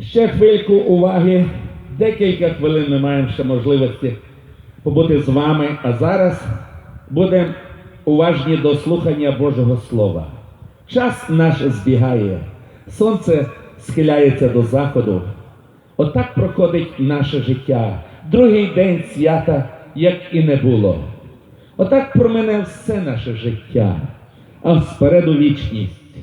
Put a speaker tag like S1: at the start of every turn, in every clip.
S1: Ще хвильку уваги. Декілька хвилин ми маємо ще можливості побути з вами, а зараз будемо уважні до слухання Божого Слова. Час наш збігає, сонце схиляється до заходу. Отак проходить наше життя. Другий день свята, як і не було. Отак промине все наше життя, а спереду вічність.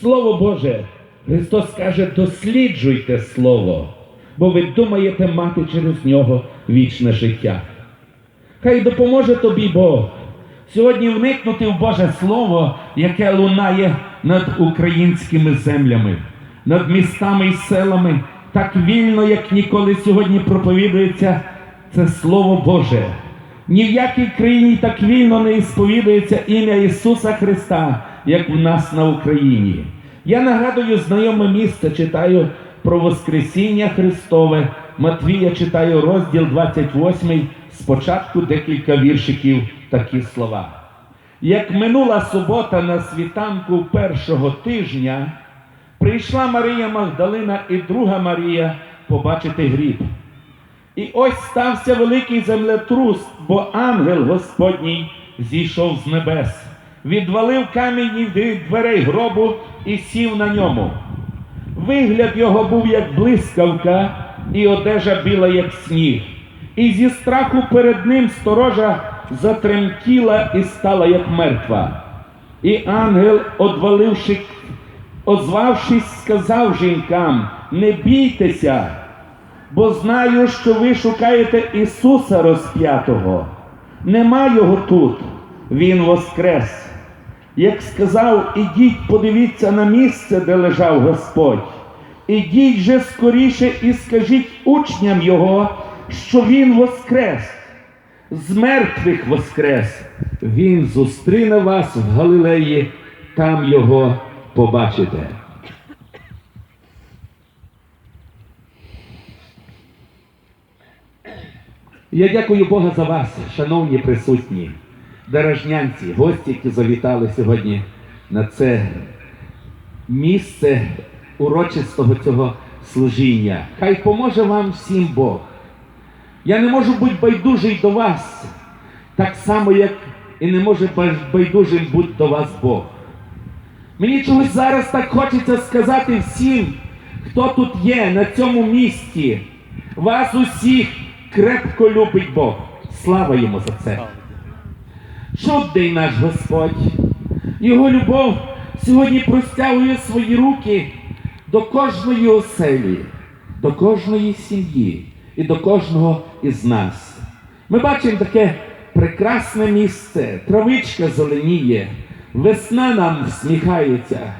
S1: Слово Боже, Христос каже, досліджуйте Слово, бо ви думаєте мати через нього вічне життя. Хай допоможе тобі Бог сьогодні вникнути в Боже Слово, яке лунає над українськими землями, над містами і селами, так вільно, як ніколи сьогодні проповідується це Слово Боже. Ні в якій країні так вільно не ісповідується ім'я Ісуса Христа, як в нас на Україні. Я нагадую знайоме місце, читаю про Воскресіння Христове. Матвія читаю розділ 28, спочатку декілька віршиків такі слова. Як минула субота на світанку першого тижня, прийшла Марія Магдалина і друга Марія побачити гріб. І ось стався великий землетрус, бо ангел Господній зійшов з небес, відвалив камінь від дверей гробу і сів на ньому. Вигляд його був як блискавка, і одежа біла, як сніг. І зі страху перед ним сторожа затремтіла і стала, як мертва. І ангел, одваливши, озвавшись, сказав жінкам: Не бійтеся, бо знаю, що ви шукаєте Ісуса розп'ятого. Нема його тут, Він воскрес. Як сказав, ідіть, подивіться на місце, де лежав Господь. Ідіть же скоріше і скажіть учням Його, що Він воскрес, з мертвих воскрес. Він зустріне вас в Галилеї, там Його побачите. Я дякую Бога за вас, шановні присутні, дорожнянці, гості, які завітали сьогодні на це місце урочистого цього служіння. Хай поможе вам всім Бог. Я не можу бути байдужий до вас, так само, як і не може байдужим бути до вас Бог. Мені чогось зараз так хочеться сказати всім, хто тут є на цьому місці. Вас усіх крепко любить Бог. Слава йому за це. Чудний наш Господь. Його любов сьогодні простягує свої руки до кожної оселі, до кожної сім'ї і до кожного із нас. Ми бачимо таке прекрасне місце, травичка зеленіє, весна нам всміхається,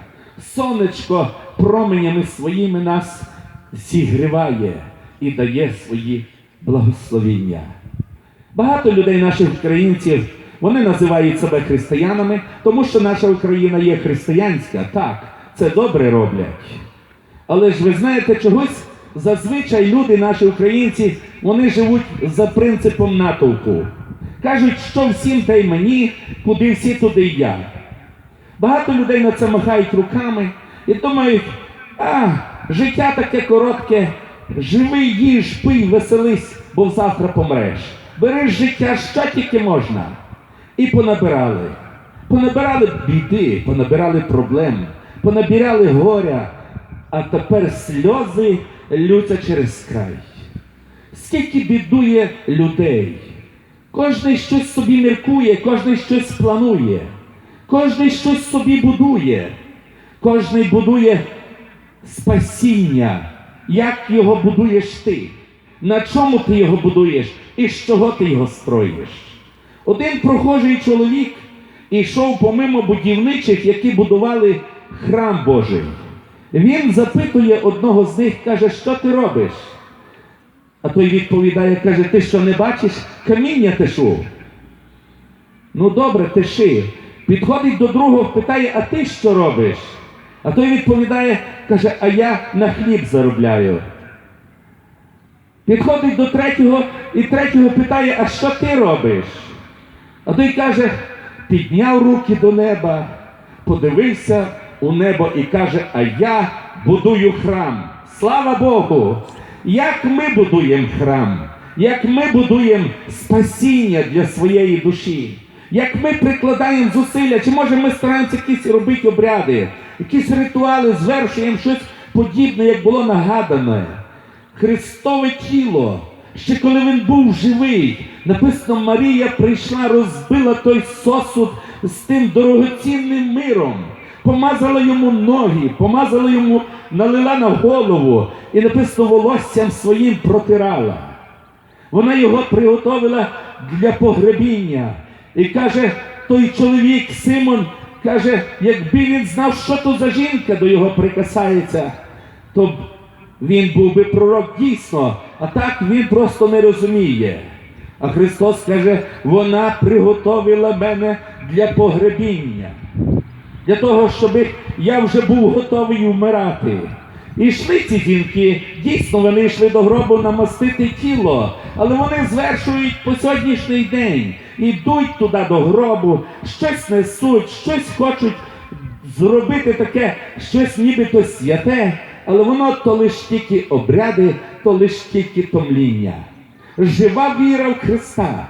S1: сонечко променями своїми нас зігріває і дає свої благословіння. Багато людей, наших українців, вони називають себе християнами, тому що наша Україна є християнська. Так, це добре роблять. Але ж ви знаєте, чогось зазвичай люди, наші українці, вони живуть за принципом натовпу. Кажуть, що всім та й мені, куди всі, туди й я. Багато людей на це махають руками і думають, а, життя таке коротке, живи, їж, пий, веселись, бо завтра помреш. Бери життя, що тільки можна. І понабирали. Понабирали біди, понабирали проблем, понабирали горя, а тепер сльози лються через край. Скільки бідує людей. Кожний щось собі міркує, кожний щось планує, кожний щось собі будує, кожний будує спасіння. Як його будуєш ти? На чому ти його будуєш і з чого ти його строїш? Один прохожий чоловік ішов помимо будівничих, які будували храм Божий. Він запитує одного з них, каже, що ти робиш? А той відповідає, каже, ти що не бачиш, каміння тишу. Ну добре, тиши. Підходить до другого, питає, а ти що робиш? А той відповідає, каже, а я на хліб заробляю. Підходить до третього і третього питає, а що ти робиш? А той каже, підняв руки до неба, подивився у небо і каже, а я будую храм. Слава Богу! Як ми будуємо храм, як ми будуємо спасіння для своєї душі, як ми прикладаємо зусилля, чи може ми стараємося якісь робити обряди, якісь ритуали, звершуємо щось подібне, як було нагадане. Христове тіло, ще коли він був живий, написано, Марія прийшла, розбила той сосуд з тим дорогоцінним миром, помазала йому ноги, помазала йому, налила на голову і написано волоссям своїм протирала. Вона його приготовила для погребіння. І каже, той чоловік Симон, каже, якби він знав, що то за жінка до його прикасається, то він був би пророк дійсно, а так він просто не розуміє. А Христос каже, вона приготовила мене для погребіння, для того, щоб я вже був готовий вмирати. І йшли ці жінки, дійсно вони йшли до гробу намастити тіло, але вони звершують по сьогоднішній день, ідуть туди до гробу, щось несуть, щось хочуть зробити таке, щось нібито святе, але воно то лиш тільки обряди, то лиш тільки томління. Жива віра в Христа.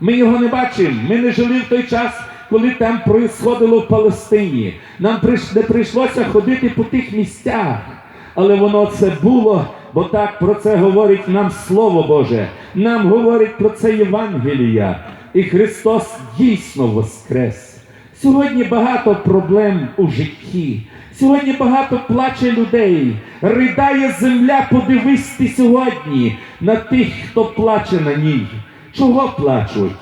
S1: Ми його не бачимо. Ми не жили в той час, коли там происходило в Палестині. Нам не прийшлося ходити по тих місцях. Але воно це було, бо так про це говорить нам Слово Боже. Нам говорить про це Євангелія. І Христос дійсно воскрес. Сьогодні багато проблем у житті. Сьогодні багато плаче людей. Ридає земля, подивись ти сьогодні на тих, хто плаче на ній. Чого плачуть?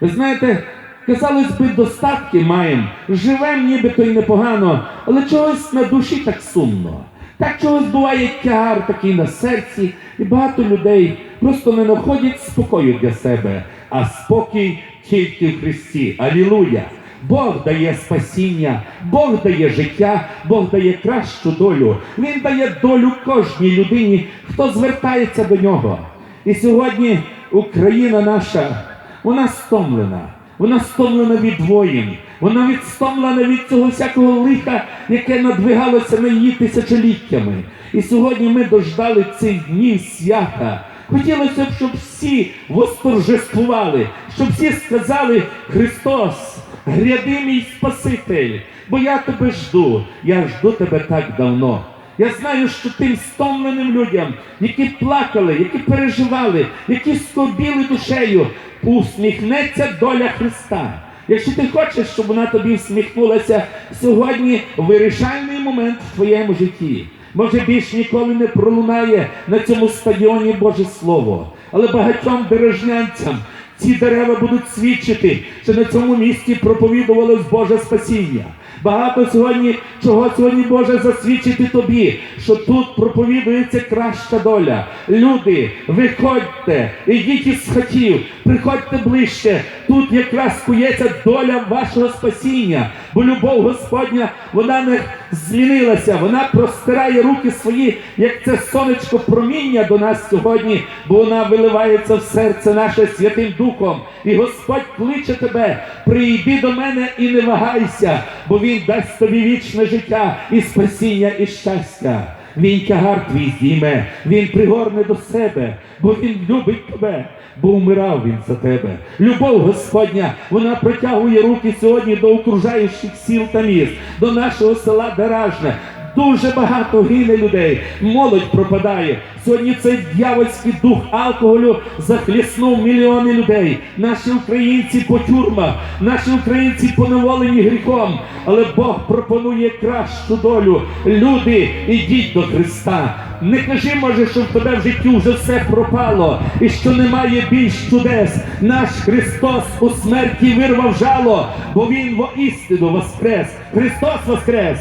S1: Ви знаєте, казалось би, достатки маємо, живемо нібито й непогано, але чогось на душі так сумно. Так чогось буває тягар такий на серці, і багато людей просто не знаходять спокою для себе, а спокій тільки в Христі. Алілуя! Бог дає спасіння, Бог дає життя, Бог дає кращу долю. Він дає долю кожній людині, хто звертається до нього. І сьогодні Україна наша, вона стомлена. Вона стомлена від воїн, вона від стомлена від цього всякого лиха, яке надвигалося на її тисячоліттями. І сьогодні ми дождали цих днів свята. Хотілося б, щоб всі восторжествували, щоб всі сказали Христос, гряди мій Спаситель, бо я тебе жду, я жду тебе так давно. Я знаю, що тим стомленим людям, які плакали, які переживали, які скорбіли душею, усміхнеться доля Христа. Якщо ти хочеш, щоб вона тобі всміхнулася сьогодні вирішальний момент в твоєму житті. Може, більш ніколи не пролунає на цьому стадіоні Боже Слово. Але багатьом дорожнянцям ці дерева будуть свідчити, що на цьому місці проповідувалось Боже спасіння. Багато сьогодні, чого сьогодні може засвідчити тобі, що тут проповідується краща доля. Люди, виходьте, ідіть із хатів, приходьте ближче. Тут якраз кується доля вашого спасіння, бо любов Господня вона не змінилася, вона простирає руки свої, як це сонечко проміння до нас сьогодні, бо вона виливається в серце наше Святим Духом. І Господь кличе тебе, прийди до мене і не вагайся, бо Він дасть тобі вічне життя і спасіння, і щастя. Він тягар твій зійме, він пригорне до себе, бо він любить тебе, бо вмирав він за тебе. Любов Господня, вона протягує руки сьогодні до окружаючих сіл та міст, до нашого села Деражне. Дуже багато гине людей, молодь пропадає. Сьогодні цей дьявольський дух алкоголю захліснув мільйони людей. Наші українці по тюрмах, наші українці поневолені гріхом. Але Бог пропонує кращу долю. Люди, ідіть до Христа. Не кажи, може, що в тебе в житті вже все пропало, і що немає більш чудес. Наш Христос у смерті вирвав жало, бо Він воістину воскрес. Христос воскрес!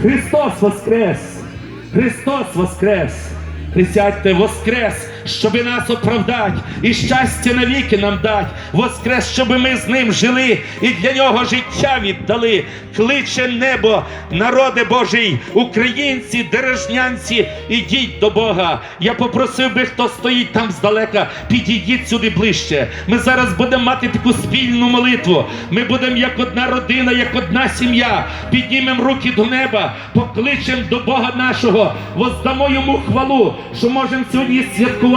S1: Христос воскрес! Христос воскрес! Присядьте, воскрес! Щоби нас оправдать, і щастя навіки нам дать, воскрес, щоби ми з ним жили і для нього життя віддали. Кличе небо, народи Божий, українці, дережнянці, ідіть до Бога. Я попросив би, хто стоїть там здалека, підійдіть сюди ближче. Ми зараз будемо мати таку спільну молитву. Ми будемо як одна родина, як одна сім'я. Піднімемо руки до неба, покличемо до Бога нашого, воздамо йому хвалу, що можемо сьогодні святкувати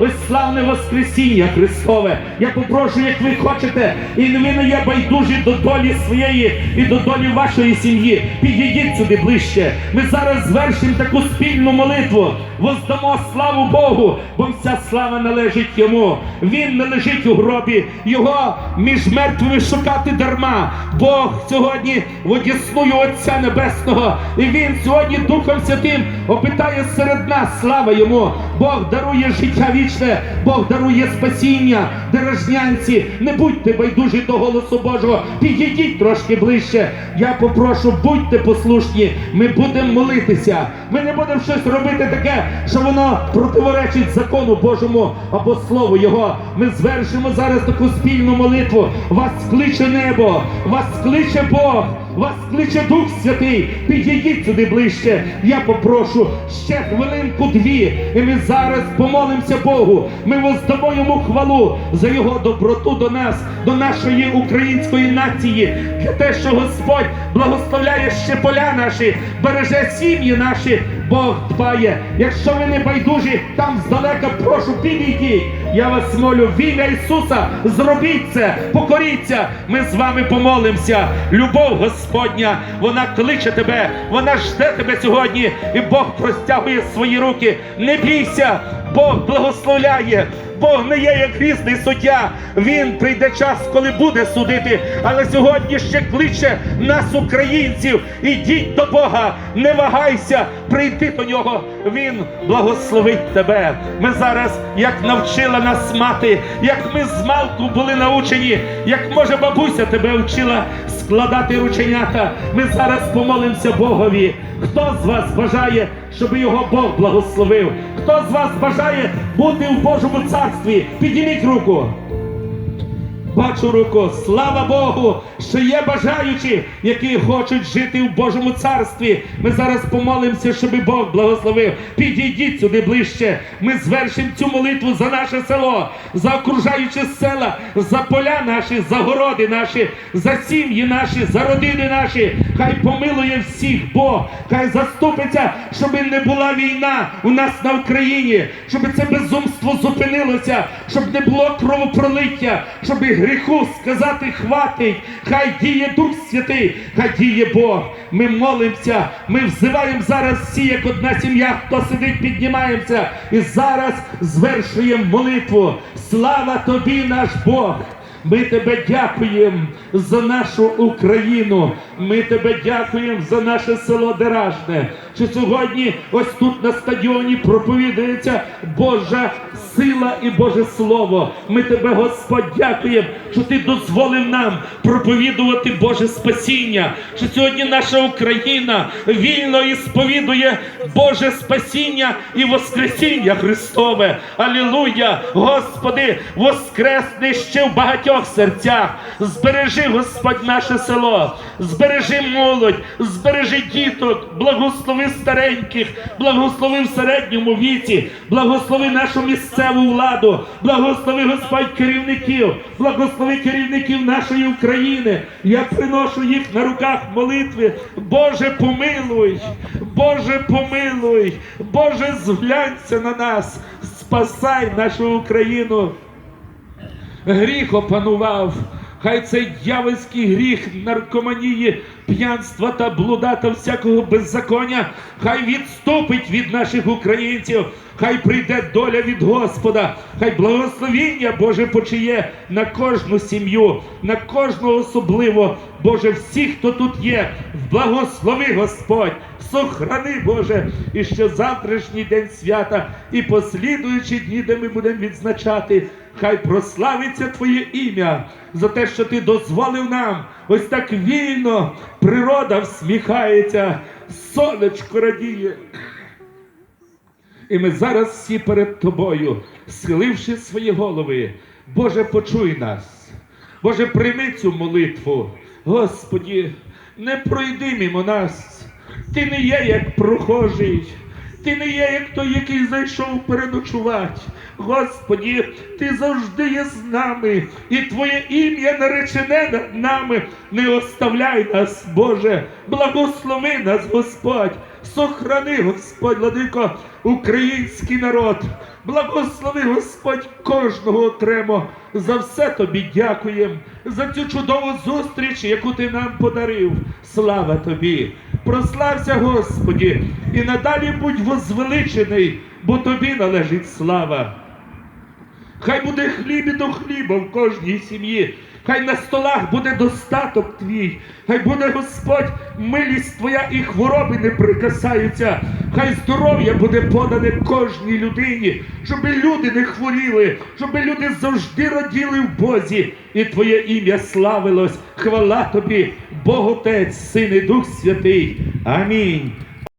S1: ось славне Воскресіння Христове. Я попрошу, як ви хочете, і ви не є байдужі до долі своєї і до долі вашої сім'ї. Підійдіть сюди ближче. Ми зараз звершимо таку спільну молитву. Воздамо славу Богу, бо вся слава належить йому. Він не лежить у гробі, його між мертвими шукати дарма. Бог сьогодні одіснує Отця Небесного, і він сьогодні Духом Святим опитає серед нас. Слава йому! Бог дарує життя вічне, Бог дарує спасіння, дорожнянці. Не будьте байдужі до голосу Божого. Підійдіть трошки ближче. Я попрошу, будьте послушні. Ми будемо молитися. Ми не будемо щось робити таке, що воно противоречить закону Божому або Слову Його. Ми звершимо зараз таку спільну молитву. Вас кличе небо, вас кличе Бог. Вас кличе Дух Святий, підійдіть сюди ближче. Я попрошу ще хвилинку дві, і ми зараз помолимося Богу. Ми воздамо йому хвалу за його доброту до нас, до нашої української нації, для те, що Господь благословляє ще поля наші, береже сім'ї наші. Бог дбає. Якщо ви не байдужі, там здалека прошу підійдіть. Я вас молю, в ім'я Ісуса, зробіть це, покоріться. Ми з вами помолимося. Любов Господня, вона кличе тебе, вона жде тебе сьогодні, і Бог простягує свої руки. Не бійся, Бог благословляє. Бог не є як грізний суддя. Він прийде час, коли буде судити. Але сьогодні ще кличе нас, українців. Ідіть до Бога, не вагайся, прийти до нього. Він благословить тебе. Ми зараз, як навчила нас мати, як ми з малку були научені, як може бабуся тебе вчила складати рученята. Ми зараз помолимося Богові. Хто з вас бажає, щоб його Бог благословив? Хто з вас бажає бути в Божому царстві? Підніміть руку. Бачу руку, слава Богу, що є бажаючі, які хочуть жити в Божому царстві. Ми зараз помолимося, щоб Бог благословив. Підійдіть сюди ближче. Ми звершимо цю молитву за наше село, за окружаючі села, за поля наші, за городи наші, за сім'ї наші, за родини наші. Хай помилує всіх Бог, хай заступиться, щоб не була війна у нас на Україні, щоб це безумство зупинилося, щоб не було кровопролиття, щоб гріху сказати хватить. Хай діє Дух Святий, хай діє Бог. Ми молимося, ми взиваємо зараз всі, як одна сім'я, хто сидить, піднімаємося. І зараз звершуємо молитву. Слава тобі, наш Бог! Ми тебе дякуємо за нашу Україну. Ми тебе дякуємо за наше село Деражне. Що сьогодні ось тут на стадіоні проповідується Божа сила і Боже Слово. Ми тебе, Господь, дякуємо, що ти дозволив нам проповідувати Боже спасіння. Що сьогодні наша Україна вільно і сповідує Боже спасіння і Воскресіння Христове. Алілуя! Господи, воскресни ще в багатьох серцях. Збережи, Господь, наше село, збережи молодь, збережи діток, благослови стареньких, благослови в середньому віці, благослови нашу місцеву владу, благослови Господь керівників, благослови керівників нашої України. Я приношу їх на руках молитви. Боже, помилуй, Боже, помилуй, Боже, зглянься на нас, спасай нашу Україну. Гріх опанував. Хай цей дьявольський гріх наркоманії, п'янства та блуда та всякого беззаконня, хай відступить від наших українців, хай прийде доля від Господа, хай благословіння Боже почиє на кожну сім'ю, на кожного особливо, Боже, всіх, хто тут є, благослови Господь, сохрани Боже, і ще завтрашній день свята, і послідуючі дні, де ми будемо відзначати. Хай прославиться Твоє ім'я за те, що Ти дозволив нам ось так вільно, природа всміхається, сонечко радіє.
S2: І ми зараз всі перед тобою, схиливши свої голови, Боже, почуй нас. Боже, прийми цю молитву. Господі, не пройди мимо нас. Ти не є як прохожий. Ти не є як той, який зайшов переночувати. Господі, ти завжди є з нами, і Твоє ім'я наречене над нами. Не оставляй нас, Боже, благослови нас, Господь, сохрани, Господь, владико, український народ. Благослови, Господь, кожного окремо. За все тобі дякуємо, за цю чудову зустріч, яку ти нам подарив. Слава тобі! Прослався, Господі, і надалі будь возвеличений, бо тобі належить слава. Хай буде хліб і до хліба в кожній сім'ї. Хай на столах буде достаток твій. Хай буде Господь, милість твоя і хвороби не прикасаються. Хай здоров'я буде подане кожній людині, щоб люди не хворіли, щоб люди завжди раділи в Бозі, і Твоє ім'я славилось. Хвала тобі, Бог Отець, Син і Дух Святий. Амінь.